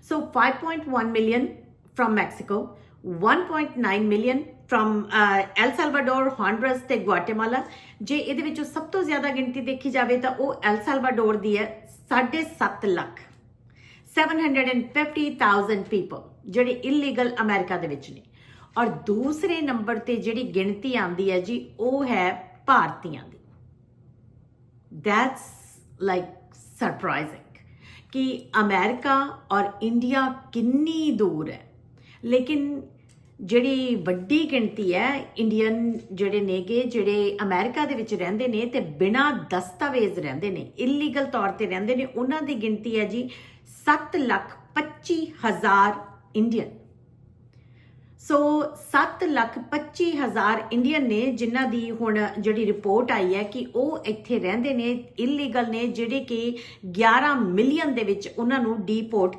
So 5.1 million from Mexico, 1.9 million from uh, El Salvador, Honduras ਤੇ Guatemala ਜੇ ਇਹਦੇ ਵਿੱਚੋਂ ਸਭ ਤੋਂ ਜ਼ਿਆਦਾ ਗਿਣਤੀ ਦੇਖੀ ਜਾਵੇ ਤਾਂ ਉਹ ਐਲ ਸਲਵਾਡੋਰ ਦੀ ਹੈ 7.5 ਲੱਖ। 750,000 ਪੀਪਲ ਜਿਹੜੇ ਇਲੀਗਲ ਅਮਰੀਕਾ ਦੇ ਵਿੱਚ ਨੇ। ਔਰ ਦੂਸਰੇ ਨੰਬਰ ਤੇ ਜਿਹੜੀ ਗਿਣਤੀ ਆਂਦੀ ਹੈ ਜੀ ਉਹ ਹੈ ਭਾਰਤੀਆਂ ਦੀ। ਦੈਟਸ ਲਾਈਕ ਸਰਪ੍ਰਾਈਜ਼ਿੰਗ ਕਿ ਅਮਰੀਕਾ ਔਰ ਇੰਡੀਆ ਕਿੰਨੀ ਦੂਰ ਹੈ ਲੇਕਿਨ ਜਿਹੜੀ ਵੱਡੀ ਗਿਣਤੀ ਹੈ ਇੰਡੀਅਨ ਜਿਹੜੇ ਨੇਗੇ ਜਿਹੜੇ ਅਮਰੀਕਾ ਦੇ ਵਿੱਚ ਰਹਿੰਦੇ ਨੇ ਤੇ ਬਿਨਾਂ ਦਸਤਾਵੇਜ਼ ਰਹਿੰਦੇ ਨੇ ਇਲੀਗਲ ਤੌਰ ਤੇ ਰਹਿੰਦੇ ਨੇ ਉਹਨਾਂ ਦੀ ਗਿਣਤੀ ਹੈ ਜੀ 7 ਲੱਖ 25 ਹਜ਼ਾਰ ਇੰਡੀਅਨ ਸੋ 7 ਲੱਖ 25 ਹਜ਼ਾਰ ਇੰਡੀਅਨ ਨੇ ਜਿਨ੍ਹਾਂ ਦੀ ਹੁਣ ਜਿਹੜੀ ਰਿਪੋਰਟ ਆਈ ਹੈ ਕਿ ਉਹ ਇੱਥੇ ਰਹਿੰਦੇ ਨੇ ਇਲੀਗਲ ਨੇ, ਜਿਹੜੇ ਕਿ 11 ਮਿਲੀਅਨ ਦੇ ਵਿੱਚ ਉਹਨਾਂ ਨੂੰ ਡੀਪੋਰਟ